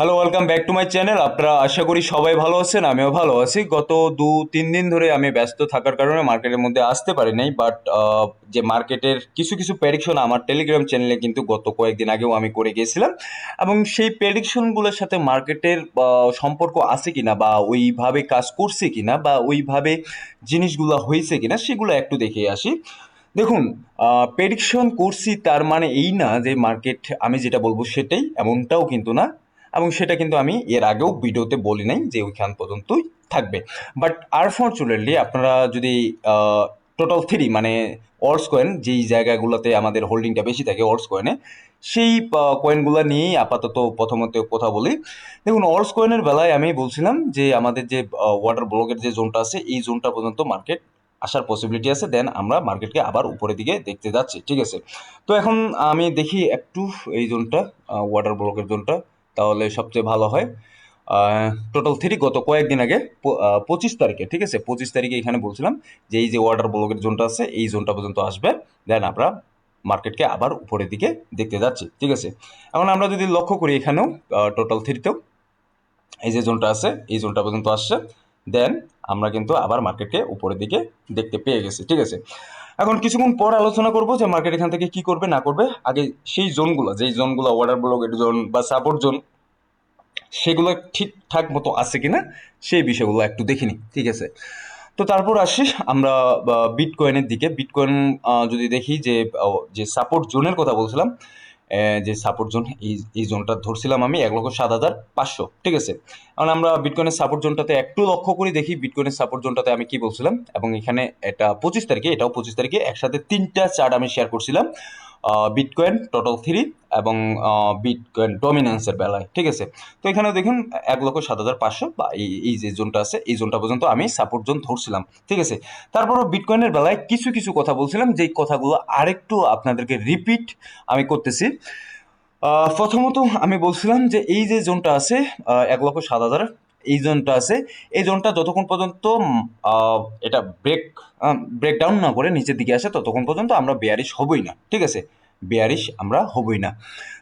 Hello welcome back to my channel আপনারা আশা করি সবাই ভালো আছেন, আমিও ভালো আছি। গত দু, তিন দিন ধরে আমি ব্যস্ত থাকার কারণে মার্কেটের মধ্যে আসতে পারি নাই বাট যে মার্কেটের কিছু কিছু প্রেডিকশন আমার টেলিগ্রাম চ্যানেলে কিন্তু গত কয়েকদিন আগেও আমি করে গিয়েছিলাম। এবং সেই প্রেডিকশনগুলোর সাথে মার্কেটের সম্পর্ক আছে কিনা, বা, ওইভাবে কাজ করছে কিনা, বা, ওইভাবে জিনিসগুলো হয়েছে কিনা, সেগুলো একটু দেখে আসি। দেখুন প্রেডিকশন করছি তার মানে এই না যে মার্কেট আমি যেটা বলব সেটাই, এমনটাও কিন্তু না। এবং সেটা কিন্তু আমি এর আগেও ভিডিওতে বলি নাই যে ওইখান পর্যন্তই থাকবে। বাট আনফর্চুনেটলি আপনারা যদি টোটাল থ্রি মানে অর্স কয়েন যেই জায়গাগুলোতে আমাদের হোল্ডিংটা বেশি থাকে অর্স কয়েনে সেই কয়েনগুলো নিয়েই আপাতত প্রথমত কথা বলি। দেখুন অর্স কয়েনের বেলায় আমি বলছিলাম যে আমাদের যে ওয়াটার ব্লকের যে জোনটা আছে, এই জোনটা পর্যন্ত মার্কেট আসার পসিবিলিটি আছে। দেন আমরা মার্কেটকে আবার উপরের দিকে দেখতে যাচ্ছি, ঠিক আছে? তো এখন আমি দেখি একটু এই জোনটা ওয়াটার ব্লকের জোনটা তাহলে সবচেয়ে ভালো হয়। টোটাল থ্রি গত কয়েকদিন আগে পঁচিশ তারিখে, ঠিক আছে? পঁচিশ তারিখে এখানে বলছিলাম যে এই যে ওয়াটার ব্লকের জোনটা আছে, এই জোনটা পর্যন্ত আসবে। দেন আমরা মার্কেটকে আবার উপরের দিকে দেখতে যাচ্ছি, ঠিক আছে? এখন আমরা যদি লক্ষ্য করি এখানেও টোটাল থ্রিতেও এই যে জোনটা আছে, এই জোনটা পর্যন্ত আসছে। দেন আমরা কিন্তু আবার মার্কেটকে উপরের দিকে দেখতে পেয়ে গেছি, ঠিক আছে? এখন কিছুক্ষণ পর আলোচনা করব যে মার্কেট এখান থেকে কি করবে, না করবে। আগে সেই জোনগুলো যেই জোনগুলো ওয়াটার ব্লকের জোন বা সাপোর্ট জোন সেগুলো ঠিকঠাক মতো আছে কিনা, সেই বিষয়গুলো একটু দেখিনি ঠিক আছে? তো তারপর আসি আমরা বিটকয়েনের দিকে। বিটকয়েন যদি দেখি যে যে সাপোর্ট জোনের কথা বলছিলাম যে সাপোর্ট জোন এই জোনটা ধরছিলাম আমি এক লক্ষ সাত হাজার পাঁচশো, ঠিক আছে? কারণ আমরা বিটকয়েনের সাপোর্ট জোনটাতে একটু লক্ষ্য করে, দেখি বিটকয়েনের সাপোর্ট জোনটাতে আমি কি বলছিলাম। এবং এখানে এটা পঁচিশ তারিখে, এটাও পঁচিশ তারিখে একসাথে তিনটা চার্ট আমি শেয়ার করছিলাম। বিটকয়েন টোটাল থ্রি এবং বিটকয়েন ডমিনেন্সের বেলায়, ঠিক আছে? তো এখানে দেখুন, এক লক্ষ সাত হাজার পাঁচশো বা এই এই যে জোনটা আছে, এই জোনটা পর্যন্ত আমি সাপোর্ট জোন ধরছিলাম, ঠিক আছে? তারপরও বিটকয়েনের বেলায় কিছু কিছু কথা বলছিলাম, যেই কথাগুলো আরেকটু আপনাদেরকে রিপিট আমি করতেছি। প্রথমত আমি বলছিলাম যে এই যে জোনটা আছে এক লক্ষ সাত হাজার, এই জোনটা আছে, এই জোনটা যতক্ষণ পর্যন্ত এটা ব্রেক ব্রেকডাউন না করে নিচের দিকে আসে, ততক্ষণ পর্যন্ত আমরা বেয়ারিশ হবই না, ঠিক আছে? বেয়ারিশ আমরা হবই না।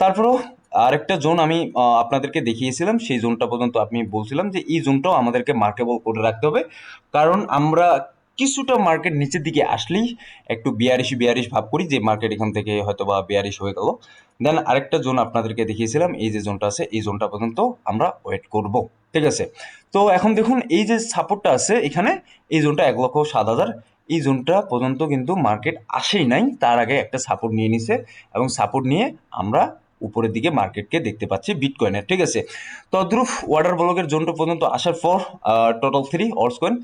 তারপরেও আরেকটা জোন আমি আপনাদেরকে দেখিয়েছিলাম, সেই জোনটা পর্যন্ত আপনি বলছিলাম যে এই জোনটাও আমাদেরকে মার্কেবল করে রাখতে হবে। কারণ আমরা কিছুটা মার্কেট নিচের দিকে আসলেই একটু বিয়ারিশ বিয়ারিশ ভাব করি, যে মার্কেট এখান থেকে হয়তো বা বিয়ারিশ হয়ে গেল। দেন আরেকটা জোন আপনাদেরকে দেখিয়েছিলাম, এই যে জোনটা আছে, এই জোনটা পর্যন্ত আমরা ওয়েট করব। ঠিক আছে? তো এখন দেখুন, এই যে সাপোর্টটা আছে, এখানে এই জোনটা এক লক্ষ সাত হাজার এই জোনটা পর্যন্ত কিন্তু মার্কেট আসেই নাই। তার আগে একটা সাপোর্ট নিয়ে নিছে এবং সাপোর্ট নিয়ে আমরা উপরের দিকে মার্কেটকে দেখতে পাচ্ছি বিটকয়েনের ঠিক আছে? তদ্রুপ ওয়াটার ব্লকের জোনটা পর্যন্ত আসার পর টোটাল থ্রি অর্স কয়েন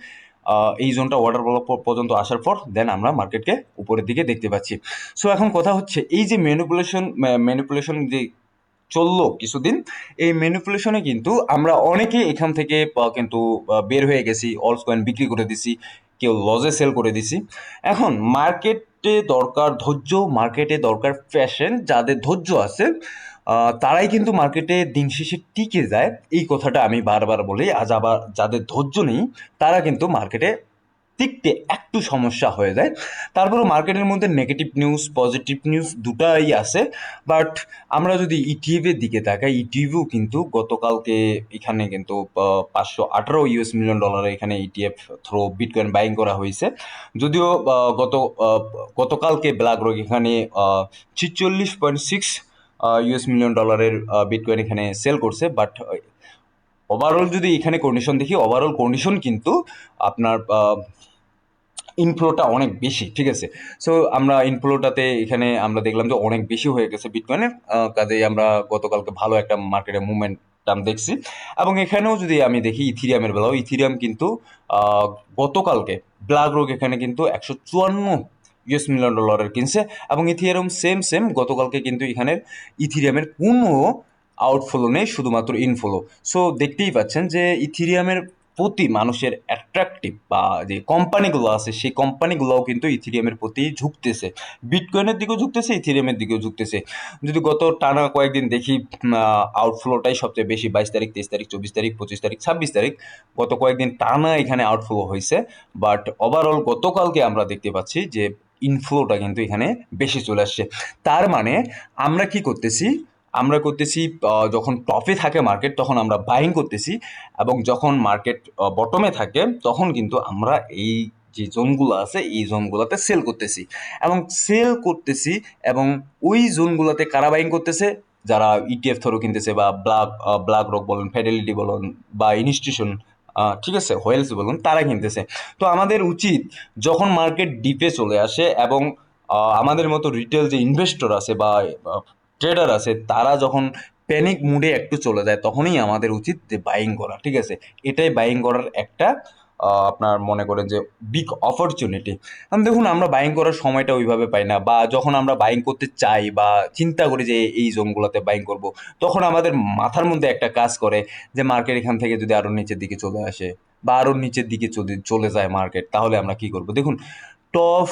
এই জোনটা ওয়াটার ব্লক পর্যন্ত আসার পর দেন আমরা মার্কেটকে উপরের দিকে দেখতে পাচ্ছি। সো এখন কথা হচ্ছে এই যে ম্যানিপুলেশন ম্যানিপুলেশন যে চলল কিছুদিন, এই ম্যানিপুলেশনে কিন্তু আমরা অনেকে এখান থেকে কিন্তু বের হয়ে গেছি অলস কয়েন বিক্রি করে দিছি। কেউ লজে সেল করে দিছি। এখন মার্কেটে দরকার, ধৈর্য মার্কেটে দরকার ফ্যাশন যাদের ধৈর্য আছে তারাই কিন্তু মার্কেটে দিন শেষে টিকে যায়। এই কথাটা আমি বারবার বলি, আজ আবার যাদের ধৈর্য নেই, তারা কিন্তু মার্কেটে টিকতে একটু সমস্যা হয়ে যায়। তারপরে মার্কেটের মধ্যে নেগেটিভ নিউজ পজিটিভ নিউজ দুটাই আছে। বাট আমরা যদি ইটিএফের দিকে তাকাই ইটিএফও কিন্তু গতকালকে এখানে কিন্তু পাঁচশো আঠারো ইউএস মিলিয়ন ডলারে এখানে ইটিএফ থ্রো বিটকয়েন বাইং করা হয়েছে। যদিও গত গতকালকে ব্ল্যাক রক এখানে ছিচল্লিশ পয়েন্ট সিক্স ইউএস মিলিয়ন ডলারের বিটকয়েন এখানে সেল করছে। বাট ওভারঅল যদি এখানে কন্ডিশন দেখি ওভারঅল কন্ডিশন কিন্তু আপনার ইনফ্লোটা অনেক বেশি, ঠিক আছে? সো আমরা ইনফ্লোটাতে এখানে আমরা দেখলাম যে অনেক বেশি হয়ে গেছে বিটকয়েনের কাজেই আমরা গতকালকে ভালো একটা মার্কেটে মুভমেন্ট টার্ম দেখছি। এবং এখানেও যদি আমি দেখি ইথিরিয়ামের বেলাও ইথিরিয়াম কিন্তু গতকালকে ব্লাক রোগ এখানে কিন্তু একশো চুয়ান্ন ইউএস মিলিয়ন ডলারের কিনছে এবং ইথিরিয়াম সেম সেম গতকালকে কিন্তু এখানে ইথিরিয়ামের কোনো আউটফ্লো নেই, শুধুমাত্র ইনফ্লো সো দেখতেই পাচ্ছেন যে ইথিরিয়ামের প্রতি মানুষের অ্যাট্রাকটিভ বা যে কোম্পানিগুলো আছে, সেই কোম্পানিগুলোও কিন্তু ইথিরিয়ামের প্রতি ঝুঁকতেছে। বিটকয়েনের দিকেও ঝুঁকতেছে ইথিরিয়ামের দিকেও ঝুঁকতেছে। যদি গত টানা কয়েকদিন দেখি আউটফ্লোটাই সবচেয়ে বেশি, বাইশ তারিখ, তেইশ তারিখ, চব্বিশ তারিখ, পঁচিশ তারিখ, ছাব্বিশ তারিখ, গত কয়েকদিন টানা এখানে আউটফ্লো হয়েছে। বাট ওভারঅল গতকালকে আমরা দেখতে পাচ্ছি যে ইনফ্লোটা কিন্তু এখানে বেশি চলে আসছে। তার মানে আমরা কি করতেছি? আমরা করতেছি যখন টপে থাকে মার্কেট তখন আমরা বাইং করতেছি এবং যখন মার্কেট বটমে থাকে, তখন কিন্তু আমরা এই যে জোনগুলো আছে, এই জোনগুলোতে সেল করতেছি এবং সেল করতেছি এবং ওই জোনগুলোতে কারা বাইং করতেছে? যারা ইটিএফ থ্রো কিনতেছে বা ব্লাক ব্লাক রক বলুন ফেডেলিটি বলুন বা ইনস্টিটিউশন ঠিক আছে হোয়েলস বলুন, তারা কিনতেছে। তো আমাদের উচিত যখন মার্কেট ডিপে চলে আসে এবং আমাদের মতো রিটেল যে ইনভেস্টর আছে বা ট্রেডার আছে, তারা যখন প্যানিক মুডে একটু চলে যায়, তখনই আমাদের উচিত যে বাইং করা, ঠিক আছে? এটাই বাইং করার একটা আপনার মনে করেন যে বিগ অপরচুনিটি দেখুন, আমরা বাইং করার সময়টা ওইভাবে পাই না, বা যখন আমরা বাইং করতে চাই, বা চিন্তা করি যে এই জোনগুলোতে বাইং করব, তখন আমাদের মাথার মধ্যে একটা কাজ করে যে মার্কেট এখান থেকে যদি আরও নিচের দিকে চলে আসে, বা আরও নিচের দিকে চলে যায় মার্কেট তাহলে আমরা কি করব? দেখুন টপ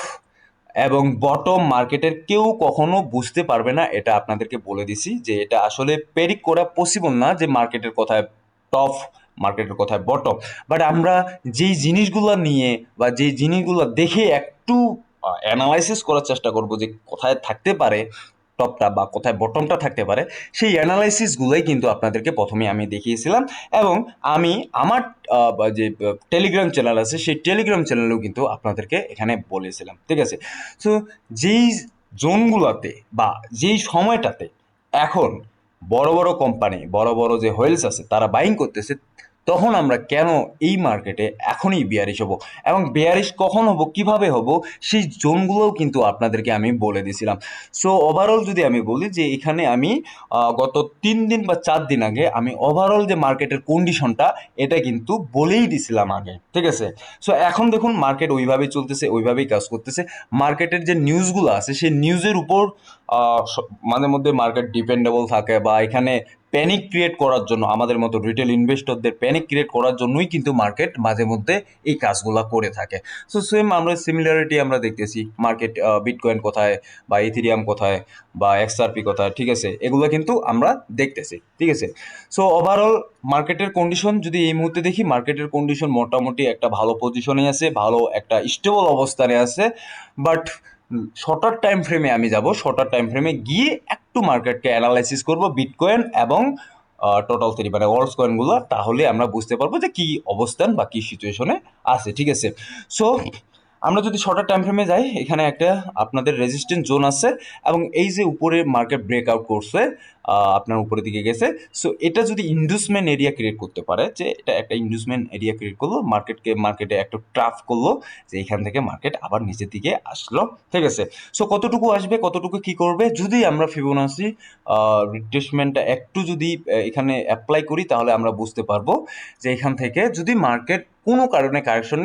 এবং বটম মার্কেটের কেউ কখনো বুঝতে পারবে না, এটা আপনাদেরকে বলে দিছি যে এটা আসলে পেরিক করা পসিবল না যে মার্কেটের কথায় টপ মার্কেটের কথায় বটম বাট আমরা যেই জিনিসগুলো নিয়ে বা যেই জিনিসগুলো দেখে একটু অ্যানালাইসিস করার চেষ্টা করব যে কোথায় থাকতে পারে টপটা বা কোথায় বটমটা থাকতে পারে, সেই অ্যানালাইসিসগুলোই কিন্তু আপনাদেরকে প্রথমে আমি দেখিয়েছিলাম এবং আমি আমার যে টেলিগ্রাম চ্যানেল আছে, সেই টেলিগ্রাম চ্যানেলেও কিন্তু আপনাদেরকে এখানে বলেছিলাম, ঠিক আছে? সো যেই জোনগুলোতে বা যেই সময়টাতে এখন বড় বড় কোম্পানি বড় বড় যে হোয়েলস আছে, তারা বাইং করতেছে তখন আমরা কেন এই মার্কেটে এখনই বিয়ারিশ হব? এবং বিয়ারিশ কখন হব, কীভাবে হব, সেই জোনগুলোও কিন্তু আপনাদেরকে আমি বলে দিয়েছিলাম সো ওভারঅল যদি আমি বলি যে এখানে আমি গত তিন দিন বা চার দিন আগে আমি ওভারঅল যে মার্কেটের কন্ডিশনটা এটা কিন্তু বলেই দিছিলাম আগে, ঠিক আছে? সো এখন দেখুন মার্কেট ওইভাবেই চলতেছে, ওইভাবেই কাজ করতেছে। মার্কেটের যে নিউজগুলো আছে, সেই নিউজের উপর মাঝে মধ্যে মার্কেট ডিপেন্ডেবল থাকে বা এখানে প্যানিক ক্রিয়েট করার জন্য আমাদের মতো রিটেল ইনভেস্টরদের প্যানিক ক্রিয়েট করার জন্যই কিন্তু মার্কেট মাঝে মধ্যে এই কাজগুলো করে থাকে। সো সেম আমরা সিমিলারিটি আমরা দেখতেছি মার্কেট বিটকয়েন কোথায় বা ইথিরিয়াম কোথায় বা এক্সআরপি কোথায়, ঠিক আছে? এগুলো কিন্তু আমরা দেখতেছি, ঠিক আছে? সো ওভারঅল মার্কেটের কন্ডিশন যদি এই মুহূর্তে দেখি মার্কেটের কন্ডিশন মোটামুটি একটা ভালো পজিশনে আছে, ভালো একটা স্টেবল অবস্থানে আছে বাট শর্টার টাইম ফ্রেমে আমি যাব। শর্টার টাইম ফ্রেমে গিয়ে একটু মার্কেটকে অ্যানালাইসিস করব বিটকয়েন এবং টোটাল থ্রি মানে ওয়ার্ল্ড কয়েনগুলো তাহলে আমরা বুঝতে পারব যে কী অবস্থান বা কী সিচুয়েশনে আছে, ঠিক আছে? সো আমরা যদি শর্টার টাইম ফ্রেমে যাই, এখানে একটা আপনাদের রেজিস্ট্যান্স জোন আছে এবং এই যে উপরে মার্কেট ব্রেকআউট করছে আপনার উপরের দিকে গেছে সো এটা যদি ইন্ডুসমেন্ট এরিয়া ক্রিয়েট করতে পারে, যে এটা একটা ইন্ডুসমেন্ট এরিয়া ক্রিয়েট করল মার্কেটকে মার্কেটে একটা ট্রাফ করল, যে এখান থেকে মার্কেট আবার নিচের দিকে আসলো, ঠিক আছে? সো কতটুকু আসবে, কতটুকু কি করবে? যদি আমরা ফিবোনাসি রিট্রেসমেন্টটা একটু যদি এখানে অ্যাপ্লাই করি, তাহলে আমরা বুঝতে পারব যে এখান থেকে যদি মার্কেট কোনো কারণে কারেকশন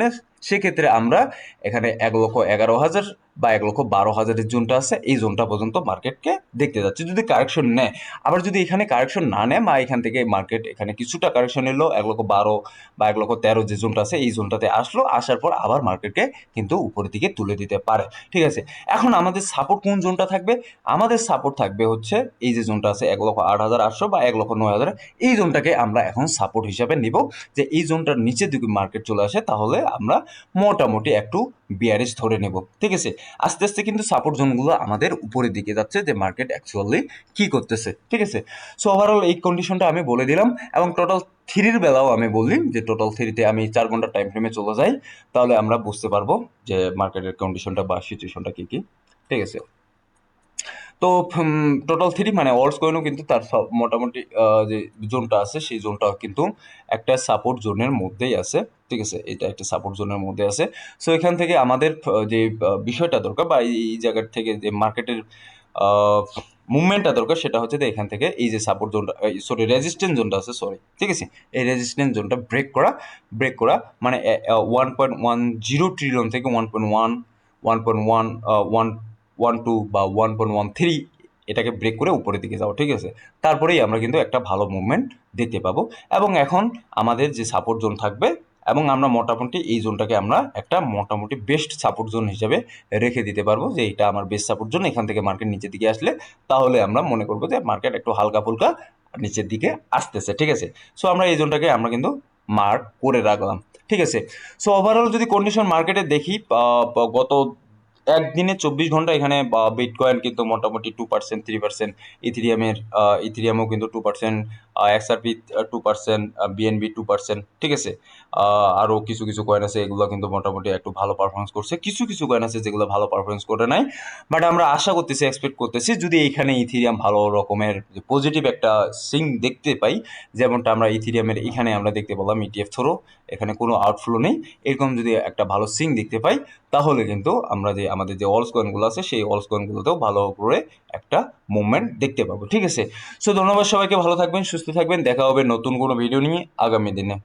সেক্ষেত্রে আমরা এখানে এক লক্ষ এগারো হাজার বা এক লক্ষ বারো হাজারের জোনটা আছে, এই জোনটা পর্যন্ত মার্কেটকে দেখতে যাচ্ছে। যদি কারেকশন নেয়, আবার যদি এখানে কারেকশন না নেয় বা এখান থেকে মার্কেট এখানে কিছুটা কারেকশন এলো, এক লক্ষ বারো বা এক লক্ষ তেরো যে জোনটা আছে, এই জোনটাতে আসলো, আসার পর আবার মার্কেটকে কিন্তু উপরের দিকে তুলে দিতে পারে। ঠিক আছে? এখন আমাদের সাপোর্ট কোন জোনটা থাকবে? আমাদের সাপোর্ট থাকবে হচ্ছে এই যে জোনটা আছে, এক লক্ষ আট হাজার আটশো বা এক লক্ষ নয় হাজার। এই জোনটাকে আমরা এখন সাপোর্ট হিসাবে নিব যে এই জোনটার নিচের দিকে মার্কেট চলে আসে, তাহলে আমরা মোটামুটি একটু বিয়ারেজ ধরে নেব। ঠিক আছে? আস্তে আস্তে কিন্তু সাপোর্ট জোনগুলো আমাদের উপরের দিকে যাচ্ছে যে মার্কেট অ্যাকচুয়ালি কি করতেছে। ঠিক আছে? সো ওভারঅল এই কন্ডিশনটা আমি বলে দিলাম এবং টোটাল থ্রির বেলাও আমি বলি যে টোটাল থ্রিতে আমি চার ঘণ্টার টাইম ফ্রেমে চলে যাই। তাহলে আমরা বুঝতে পারব যে মার্কেটের কন্ডিশনটা বা সিচুয়েশনটা কী কী। ঠিক আছে? তো টোটাল থ্রি মানে ওয়ার্ল্ডস কয়েনও কিন্তু তার সব মোটামুটি যে জোনটা আছে সেই জোনটা কিন্তু একটা সাপোর্ট জোনের মধ্যেই আছে, ঠিক আছে? এটা একটা সাপোর্ট জোনের মধ্যে আছে। সো এখান থেকে আমাদের যে বিষয়টা দরকার বা এই এই জায়গার থেকে যে মার্কেটের মুভমেন্টটা দরকার সেটা হচ্ছে যে এখান থেকে এই যে সাপোর্ট জোনটা সরি রেজিস্ট্যান্স জোনটা আছে সরি ঠিক আছে? এই রেজিস্ট্যান্স জোনটা ব্রেক করা ব্রেক করা মানে one point one zero trillion থেকে one point one one point one one one two বা ওয়ান পয়েন্ট ওয়ান থ্রি এটাকে ব্রেক করে উপরের দিকে যাও ঠিক আছে? তারপরেই আমরা কিন্তু একটা ভালো মুভমেন্ট দেখতে পাবো। এবং এখন আমাদের যে সাপোর্ট জোন থাকবে, এবং আমরা মোটামুটি এই জোনটাকে আমরা একটা মোটামুটি বেস্ট সাপোর্ট জোন হিসেবে রেখে দিতে পারব, যে এটা আমার বেস্ট সাপোর্ট জোন এখান থেকে মার্কেট নিচের দিকে আসলে তাহলে আমরা মনে করব যে মার্কেট একটু হালকা ফুলকা নিচের দিকে আসতেছে, ঠিক আছে? সো আমরা এই জোনটাকে আমরা কিন্তু মার্ক করে রাখলাম, ঠিক আছে? সো ওভারঅল যদি কন্ডিশন মার্কেটে দেখি গত একদিনে চব্বিশ ঘণ্টা এখানে বিটকয়েন কিন্তু মোটামুটি টু পার্সেন্ট থ্রি পার্সেন্ট ইথিরিয়ামের ইথিরিয়ামও কিন্তু two percent XRP two percent BNB two percent ঠিক আছে? আরও কিছু কিছু কয়েন আছে, এগুলো কিন্তু মোটামুটি একটু ভালো পারফরমেন্স করছে। কিছু কিছু কয়েন আছে যেগুলো ভালো পারফরমেন্স করে নাই। বাট আমরা আশা করতেছি এক্সপেক্ট করতেছি, যদি এইখানে ইথিরিয়াম ভালো রকমের পজিটিভ একটা সিং দেখতে পাই, যেমনটা আমরা ইথিরিয়ামের এখানে আমরা দেখতে পেলাম ইটিএফ থ্রো এখানে কোনো আউটফ্লো নেই। এরকম যদি একটা ভালো সিং দেখতে পাই, তাহলে কিন্তু আমরা যে আমাদের যে অলস কয়েনগুলো আছে, সেই অলস কয়েনগুলোতেও ভালো করে একটা মুভমেন্ট দেখতে পাবো, ঠিক আছে? সো ধন্যবাদ সবাইকে, ভালো থাকবেন সুস্থ থাকবেন দেখা হবে নতুন কোনো ভিডিও নিয়ে আগামী দিনে।